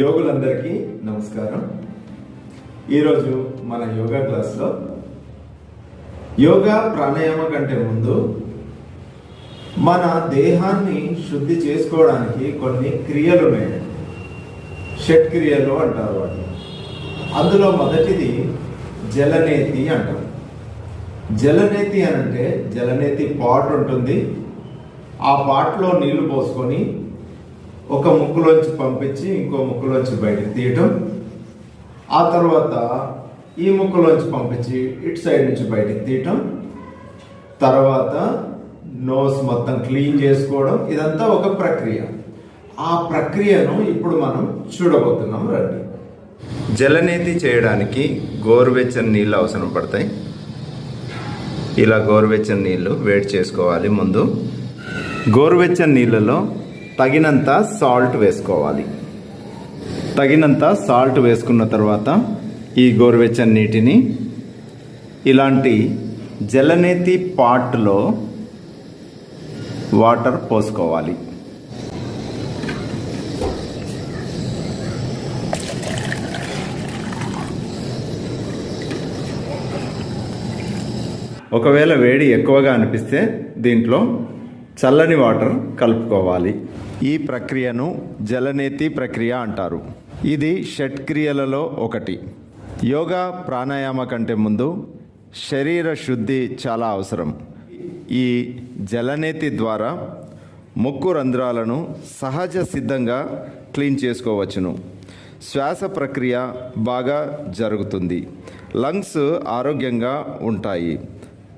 యోగులందరికీ నమస్కారం. ఈరోజు మన యోగా క్లాస్లో యోగా ప్రాణాయామ కంటే ముందు మన దేహాన్ని శుద్ధి చేసుకోవడానికి కొన్ని క్రియలు ఉన్నాయి. షట్ క్రియలు అంటారు వాటిని. అందులో మొదటిది జలనేతి అంటారు. జలనేతి అని అంటే జలనేతి పాట్ ఉంటుంది. ఆ పాట్లో నీళ్ళు పోసుకొని ఒక ముక్కులోంచి పంపించి ఇంకో ముక్కులోంచి బయటకు తీయటం. ఆ తర్వాత ఈ ముక్కులోంచి పంపించి ఇటు సైడ్ నుంచి బయటకు తీయటం. తర్వాత నోస్ మొత్తం క్లీన్ చేసుకోవడం. ఇదంతా ఒక ప్రక్రియ. ఆ ప్రక్రియను ఇప్పుడు మనం చూడబోతున్నాం. రండి. జలనేతి చేయడానికి గోరువెచ్చని నీళ్ళు అవసరం పడతాయి. ఇలా గోరువెచ్చని నీళ్ళు వేడి చేసుకోవాలి ముందు. గోరువెచ్చని నీళ్ళలో తగినంత సాల్ట్ వేసుకోవాలి. తగినంత సాల్ట్ వేసుకున్న తర్వాత ఈ గోరువెచ్చని నీటిని ఇలాంటి జలనేతి పాట్లో వాటర్ పోసుకోవాలి. ఒకవేళ వేడి ఎక్కువగా అనిపిస్తే దీంట్లో చల్లని వాటర్ కలుపుకోవాలి. ఈ ప్రక్రియను జలనేతి ప్రక్రియ అంటారు. ఇది షట్క్రియలలో ఒకటి. యోగా ప్రాణాయామ కంటే ముందు శరీర శుద్ధి చాలా అవసరం. ఈ జలనేతి ద్వారా ముక్కు రంధ్రాలను సహజ సిద్ధంగా క్లీన్ చేసుకోవచ్చును. శ్వాస ప్రక్రియ బాగా జరుగుతుంది. లంగ్స్ ఆరోగ్యంగా ఉంటాయి.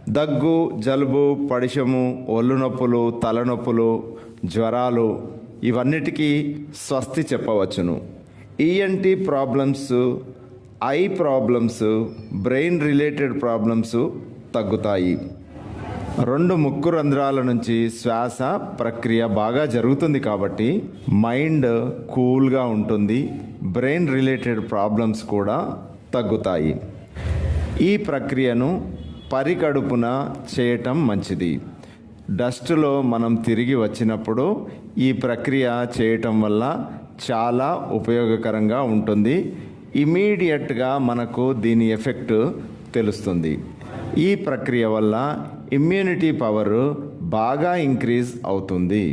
దగ్గు జలుబు పడిశము ఒళ్ళు నొప్పులు తలనొప్పులు జ్వరాలు ఇవన్నిటికీ స్వస్తి చెప్పవచ్చును. ENT problems eye problems brain related problems తగ్గుతాయి. రెండు ముక్కు రంధ్రాల నుంచి శ్వాస ప్రక్రియ బాగా జరుగుతుంది కాబట్టి మైండ్ కూల్గా ఉంటుంది బ్రెయిన్ రిలేటెడ్ ప్రాబ్లమ్స్ కూడా తగ్గుతాయి. ఈ ప్రక్రియను పరికడుపున చేయటం మంచిది. డస్ట్లో మనం తిరిగి వచ్చినప్పుడు ఈ ప్రక్రియ చేయటం వల్ల చాలా ఉపయోగకరంగా ఉంటుంది. ఇమీడియట్గా మనకు దీని ఎఫెక్ట్ తెలుస్తుంది. ఈ ప్రక్రియ వల్ల ఇమ్యూనిటీ పవర్ బాగా ఇంక్రీజ్ అవుతుంది.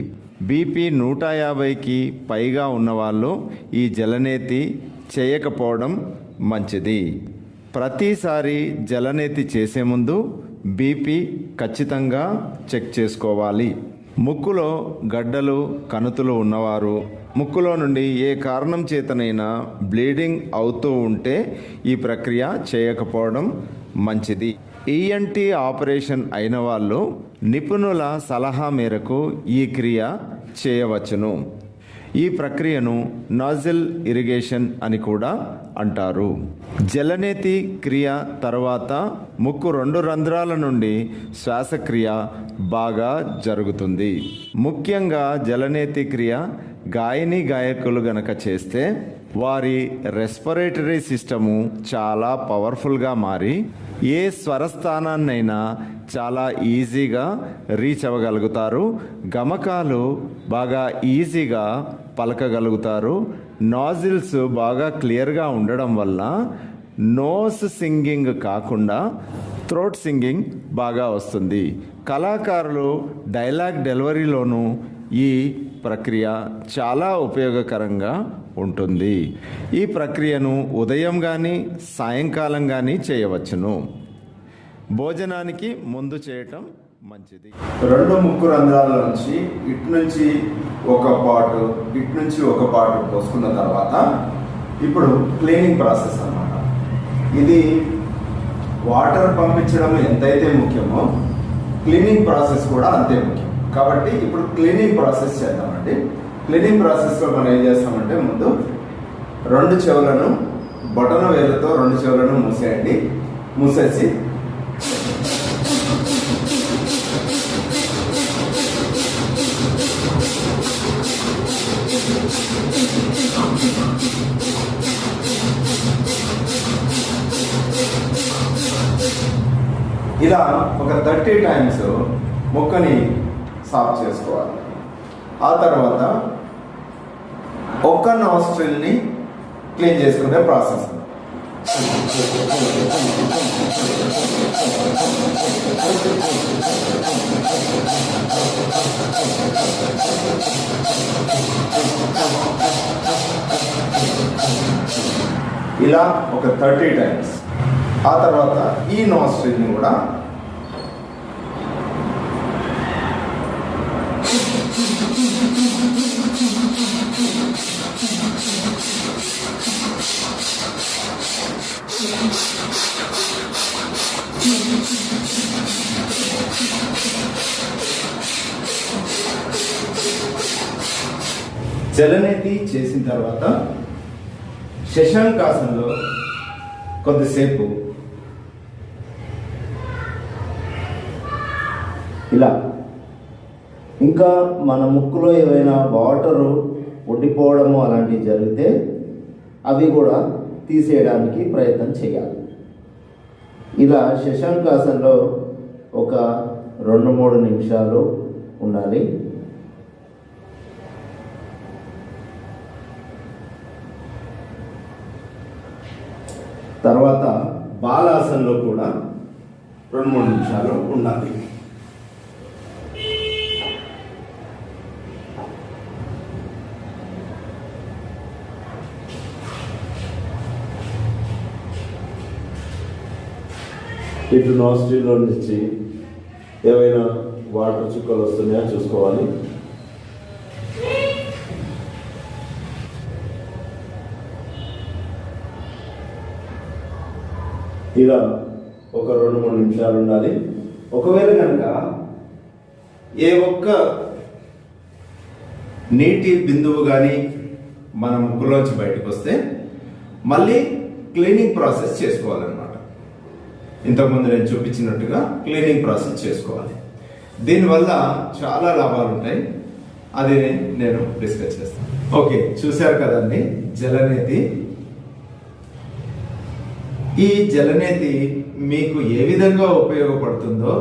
బీపీ నూట యాభైకి పైగా ఉన్నవాళ్ళు ఈ జలనేతి చేయకపోవడం మంచిది. ప్రతిసారి జలనేతి చేసే ముందు బీపీ ఖచ్చితంగా చెక్ చేసుకోవాలి. ముక్కులో గడ్డలు కణుతులు ఉన్నవారు ముక్కులో నుండి ఏ కారణం చేతనైనా బ్లీడింగ్ అవుతూ ఉంటే ఈ ప్రక్రియ చేయకపోవడం మంచిది. ఈఎన్టీ ఆపరేషన్ అయిన వాళ్ళు నిపుణుల సలహా మేరకు ఈ క్రియ చేయవచ్చును. ఈ ప్రక్రియను నాజిల్ ఇరిగేషన్ అని కూడా అంటారు. జలనేతి క్రియ తర్వాత ముక్కు రెండు రంధ్రాల నుండి శ్వాసక్రియ బాగా జరుగుతుంది. ముఖ్యంగా జలనేతి క్రియ గాయని గాయకులు గనక చేస్తే వారి రెస్పిరేటరీ సిస్టము చాలా పవర్ఫుల్గా మారి ఏ స్వరస్థానాన్నైనా చాలా ఈజీగా రీచ్ అవ్వగలుగుతారు. గమకాలు బాగా ఈజీగా పలకగలుగుతారు. నాజిల్స్ బాగా క్లియర్గా ఉండడం వల్ల నోస్ సింగింగ్ కాకుండా థ్రోట్ సింగింగ్ బాగా వస్తుంది. కళాకారులు డైలాగ్ డెలివరీలోనూ ఈ ప్రక్రియ చాలా ఉపయోగకరంగా ఉంటుంది. ఈ ప్రక్రియను ఉదయం కానీ సాయంకాలం కానీ చేయవచ్చును. భోజనానికి ముందు చేయటం మంచిది. రెండు ముక్కు రంధ్రాల నుంచి ఇటు నుంచి ఒక పాటు ఇటు నుంచి ఒక పాటు పోసుకున్న తర్వాత ఇప్పుడు క్లీనింగ్ ప్రాసెస్ అన్నమాట. ఇది వాటర్ పంపించడం ఎంతైతే ముఖ్యమో క్లీనింగ్ ప్రాసెస్ కూడా అంతే ముఖ్యం. కాబట్టి ఇప్పుడు క్లీనింగ్ ప్రాసెస్ చేద్దామండి. క్లీనింగ్ ప్రాసెస్లో మనం ఏం చేస్తామంటే ముందు రెండు చెవులను బొటన వేలతో రెండు చెవులను మూసేయండి. మూసేసి ఇలా ఒక థర్టీ టైమ్స్ మొక్కని సాఫ్ చేసుకోవాలి. ఆ తర్వాత ఒక్క నాస్ట్రిల్ని క్లీన్ చేసుకునే ప్రాసెస్. ఇలా ఒక థర్టీ టైమ్స్. ఆ తర్వాత ఈ నాస్ట్రిల్ని కూడా జలనేతి చేసిన తర్వాత శశాంకాసంలో కొద్దిసేపు ఇలా ఇంకా మన ముక్కులో ఏవైనా వాటరు ఉండిపోవడము అలాంటివి జరిగితే అవి కూడా తీసేయడానికి ప్రయత్నం చేయాలి. ఇలా శశాంకాసనలో ఒక రెండు మూడు నిమిషాలు ఉండాలి. తర్వాత బాలాసనలో కూడా రెండు మూడు నిమిషాలు ఉండాలి. ఇటు నాస్ట్రీలో నుంచి ఏవైనా వాటర్ చుక్కలు వస్తున్నాయా చూసుకోవాలి. ఇలా ఒక రెండు మూడు నిమిషాలు ఉండాలి. ఒకవేళ కనుక ఏ ఒక్క నీటి బిందువు కానీ మన ముక్కులోంచి బయటకు వస్తే మళ్ళీ క్లీనింగ్ ప్రాసెస్ చేసుకోవాలన్నమాట. ఇంతకుముందు నేను చూపించినట్టుగా క్లీనింగ్ ప్రాసెస్ చేసుకోవాలి. దీనివల్ల చాలా లాభాలు ఉంటాయి. అది నేను డిస్కస్ చేస్తాను. ఓకే చూశారు కదండి? జలనేతి. ఈ జలనేతి మీకు ఏ విధంగా ఉపయోగపడుతుందో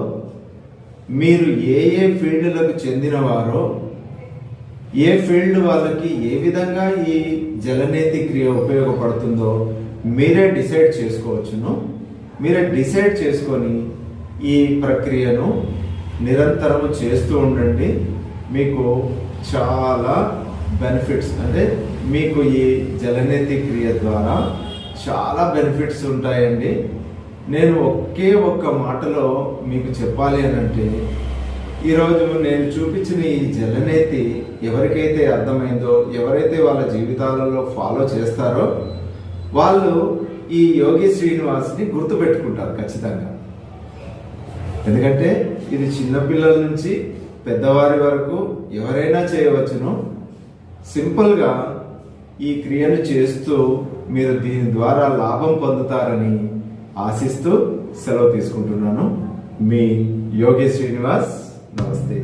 మీరు ఏ ఏ ఫీల్డ్లకు చెందినవారో ఏ ఫీల్డ్ వాళ్ళకి ఏ విధంగా ఈ జలనేతి క్రియ ఉపయోగపడుతుందో మీరే డిసైడ్ చేసుకోవచ్చును. మీరే డిసైడ్ చేసుకొని ఈ ప్రక్రియను నిరంతరం చేస్తూ ఉండండి. మీకు చాలా బెనిఫిట్స్ అంటే మీకు ఈ జలనేతి క్రియ ద్వారా చాలా బెనిఫిట్స్ ఉంటాయండి. నేను ఒకే ఒక్క మాటలో మీకు చెప్పాలి అని అంటే ఈరోజు నేను చూపించిన ఈ జలనేతి ఎవరికైతే అర్థమైందో ఎవరైతే వాళ్ళ జీవితాలలో ఫాలో చేస్తారో వాళ్ళు ఈ యోగి శ్రీనివాస్ని గుర్తుపెట్టుకుంటారు ఖచ్చితంగా. ఎందుకంటే ఇది చిన్నపిల్లల నుంచి పెద్దవారి వరకు ఎవరైనా చేయవచ్చును. సింపుల్గా ఈ క్రియను చేస్తూ మీరు దీని ద్వారా లాభం పొందుతారని ఆశిస్తూ సెలవు తీసుకుంటున్నాను. మీ యోగి శ్రీనివాస్ నమస్తే.